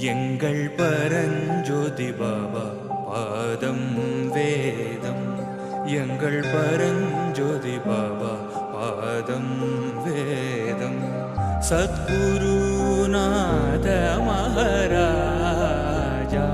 எங்கள் பரஞ்சோதி பாபா பாதம் வேதம். எங்கள் பரஞ்சோதி பாபா பாதம் வேதம். சத்குருநாத மகாராஜா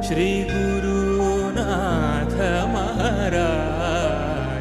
ஸ்ரீ